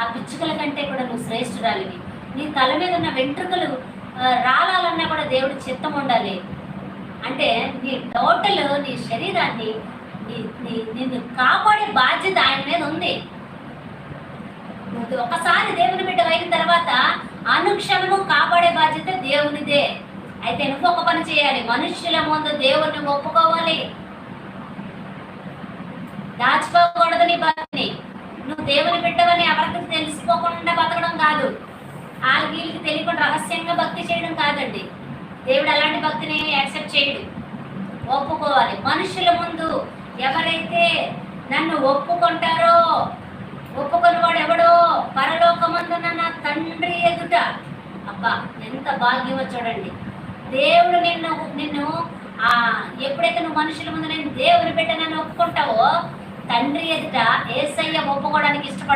ఆ పిచ్చుకల కంటే కూడా నువ్వు శ్రేష్ఠురాలివి. నీ తల మీద ఉన్న వెంట్రుకలు రాలాలన్నా కూడా దేవుడి చిత్తం ఉండాలి. అంటే నీ టోటల్ నీ శరీరాన్ని నీ నిన్ను కాపాడే బాధ్యత ఆయన మీద ఉంది. నువ్వు ఒకసారి దేవుని బిడ్డ అయిన తర్వాత అనుక్షణము కాపాడే బాధ్యత దేవునిదే. అయితే నువ్వు ఒక పని చేయాలి. మనుష్యుల ముందు దేవుణ్ణి ఒప్పుకోవాలి. దాచుకోకూడదు నీ పని నువ్వు దేవుని బిడ్డవని ఎవరికి తెలిసిపోకుండా బతకడం కాదు. వాళ్ళకి వీళ్ళకి తెలియకుండా రహస్యంగా భక్తి చేయడం కాదండి. దేవుడు అలాంటి భక్తిని యాక్సెప్ట్ చేయడు. ఒప్పుకోవాలి. మనుషుల ముందు ఎవరైతే నన్ను ఒప్పుకుంటారో ఒప్పుకొని వాడు ఎవడో పరలోకమందున నా తండ్రి ఎదుట అబ్బా ఎంత భాగ్యమో చూడండి. దేవుడు నిన్ను నిన్ను ఆ ఎప్పుడైతే నువ్వు మనుషుల ముందు నేను దేవుని పెట్ట నన్ను ఒప్పుకుంటావో తండ్రి ఎదుట ఏసయ్య ఒప్పుకోవడానికి ఇష్టపడతాను